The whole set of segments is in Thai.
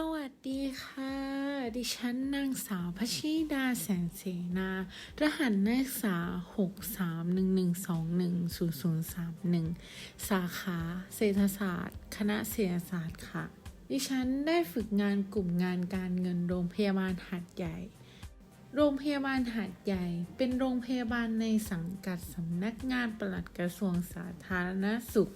สวัสดีค่ะ ดิฉันนางสาวพชิดาแสนเสนา รหัสนักศึกษา 6311210031 สาขาเศรษฐศาสตร์ คณะเศรษฐศาสตร์ค่ะ ดิฉันได้ฝึกงานกลุ่มงานการเงินโรงพยาบาลหาดใหญ่ โรงพยาบาลหาดใหญ่ เป็นโรงพยาบาลในสังกัดสำนักงานปลัดกระทรวงสาธารณสุข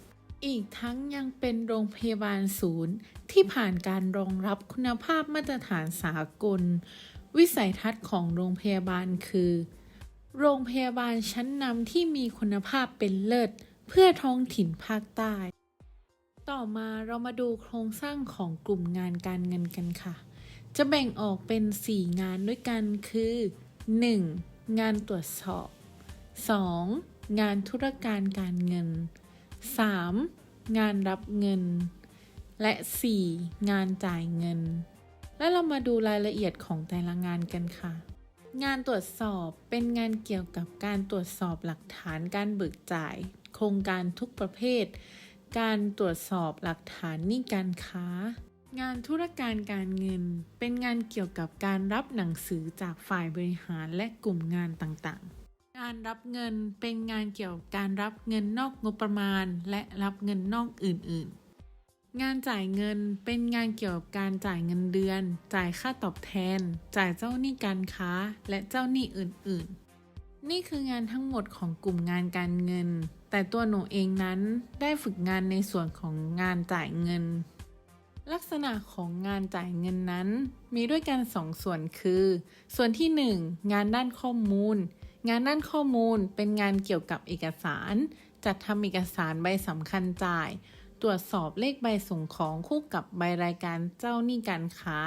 อีกทั้งยังเป็นโรงพยาบาลศูนย์ ที่ผ่านการรองรับคุณภาพมาตรฐานสากล วิสัยทัศน์ของโรงพยาบาลคือ โรงพยาบาลชั้นนำที่มีคุณภาพเป็นเลิศ เพื่อท้องถิ่นภาคใต้ ต่อมาเรามาดูโครงสร้างของกลุ่มงานการเงินกันค่ะ จะแบ่งออกเป็น 4 งานด้วยกันคือ 1. งานตรวจสอบ 2. งานธุรการการเงิน 3. งานรับเงิน และ 4. งานจ่ายเงิน และเรามาดูรายละเอียดของแต่ละงานกันค่ะ งานตรวจสอบเป็นงานเกี่ยวกับการตรวจสอบหลักฐานการเบิกจ่าย โครงการทุกประเภท การตรวจสอบหลักฐานหนี้การค้า งานธุรการการเงิน เป็นงานเกี่ยวกับการรับหนังสือจากฝ่ายบริหารและกลุ่มงานต่างๆ การรับเงินเป็นงานเกี่ยวกับการรับเงินนอกงบประมาณ และรับเงินนอกอื่น ๆ งานจ่ายเงินเป็นงานเกี่ยวกับการจ่ายเงินเดือน จ่ายค่าตอบแทน จ่ายเจ้าหนี้การค้า และเจ้าหนี้อื่น ๆ นี่คืองานทั้งหมดของกลุ่มงานการเงิน แต่ตัวหนูเองนั้นได้ฝึกงานในส่วนของงานจ่ายเงิน ลักษณะของงานจ่ายเงินนั้น มีด้วยกันสองส่วนคือ ส่วนที่ 1 งานด้านข้อมูล งานด้านข้อมูลเป็นงานเกี่ยวกับเอกสาร จัดทำเอกสารใบสำคัญจ่าย ตรวจสอบเลขใบส่งของคู่กับใบรายการเจ้าหนี้การค้า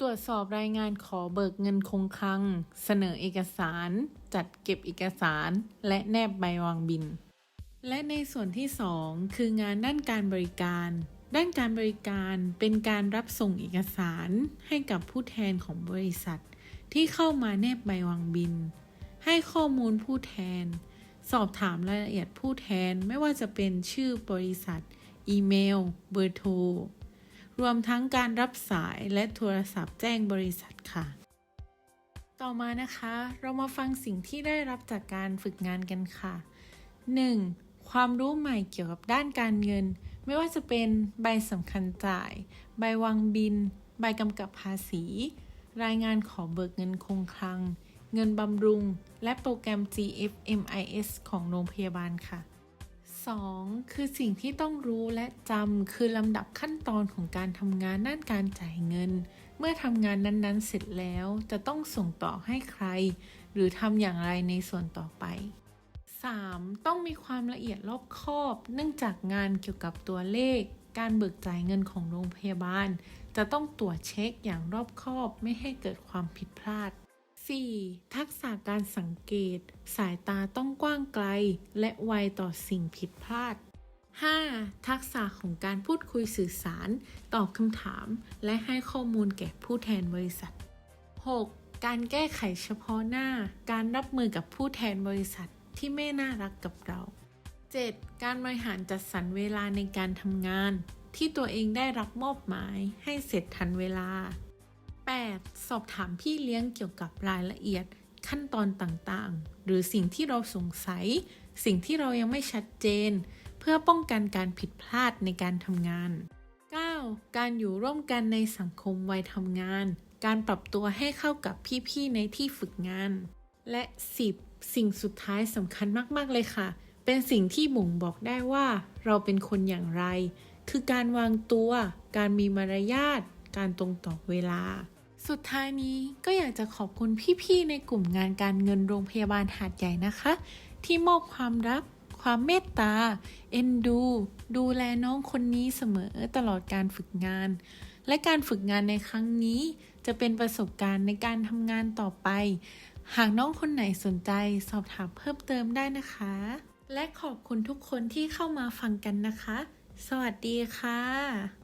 ตรวจสอบรายงานขอเบิกเงินคงคลัง เสนอเอกสาร จัดเก็บเอกสาร และแนบใบวางบิน และในส่วนที่ 2 คืองานด้านการบริการ ด้านการบริการเป็นการรับส่งเอกสารให้กับผู้แทนของบริษัท ที่เข้ามาแนบใบวางบิน ให้ข้อมูลผู้แทน สอบถามรายละเอียดผู้แทนไม่ว่าจะเป็นชื่อบริษัท อีเมล เบอร์โทร รวมทั้งการรับสายและโทรศัพท์แจ้งบริษัทค่ะ ต่อมานะคะ เรามาฟังสิ่งที่ได้รับจากการฝึกงานกันค่ะ 1. ความรู้ใหม่เกี่ยวกับด้านการเงิน ไม่ว่าจะเป็นใบสำคัญจ่าย ใบวางบิน ใบกำกับภาษี รายงานขอเบิกเงินคงคลัง เงินบำรุง และโปรแกรม GFMIS ของโรงพยาบาลค่ะ 2. คือสิ่งที่ต้องรู้และจำคือลำดับขั้นตอนของการทำงานด้านการจ่ายเงิน เมื่อทำงานนั้นๆ เสร็จแล้วจะต้องส่งต่อให้ใคร หรือทำอย่างไรในส่วนต่อไป 3. ต้องมีความละเอียดรอบคอบ เนื่องจากงานเกี่ยวกับตัวเลข การเบิกจ่ายเงินของโรงพยาบาล จะต้องตรวจเช็คอย่างรอบคอบไม่ให้เกิดความผิดพลาด 4. ทักษะการสังเกต สายตาต้องกว้างไกล และไวต่อสิ่งผิดพลาด 5. ทักษะของการพูดคุยสื่อสาร ตอบคำถาม และให้ข้อมูลแก่ผู้แทนบริษัท 6. การแก้ไขเฉพาะหน้า การรับมือกับผู้แทนบริษัทที่ไม่น่ารักกับเรา 7. การบริหารจัดสรรเวลาในการทำงาน ที่ตัวเองได้รับมอบหมายให้เสร็จทันเวลา 8. สอบถามพี่เลี้ยงเกี่ยวกับรายละเอียดขั้นตอนต่างๆ หรือสิ่งที่เราสงสัย สิ่งที่เรายังไม่ชัดเจน เพื่อป้องกันการผิดพลาดในการทำงาน 9. การอยู่ร่วมกันในสังคมวัยทำงาน การปรับตัวให้เข้ากับพี่ๆในที่ฝึกงาน และ 10. สิ่งสุดท้ายสำคัญมากๆเลยค่ะ เป็นสิ่งที่บ่งบอกได้ว่า เราเป็นคนอย่างไร คือการวางตัว การมีมารยาท การตรงต่อเวลา สุดท้ายนี้ก็อยากจะขอบคุณพี่ๆในกลุ่มงานการเงินโรงพยาบาลหาดใหญ่นะคะ ที่มอบความรัก ความเมตตา เอ็นดู ดูแลน้องคนนี้เสมอตลอดการฝึกงาน และการฝึกงานในครั้งนี้ จะเป็นประสบการณ์ในการทำงานต่อไป หากน้องคนไหนสนใจสอบถามเพิ่มเติมได้นะคะ และขอบคุณทุกคนที่เข้ามาฟังกันนะคะ สวัสดีค่ะ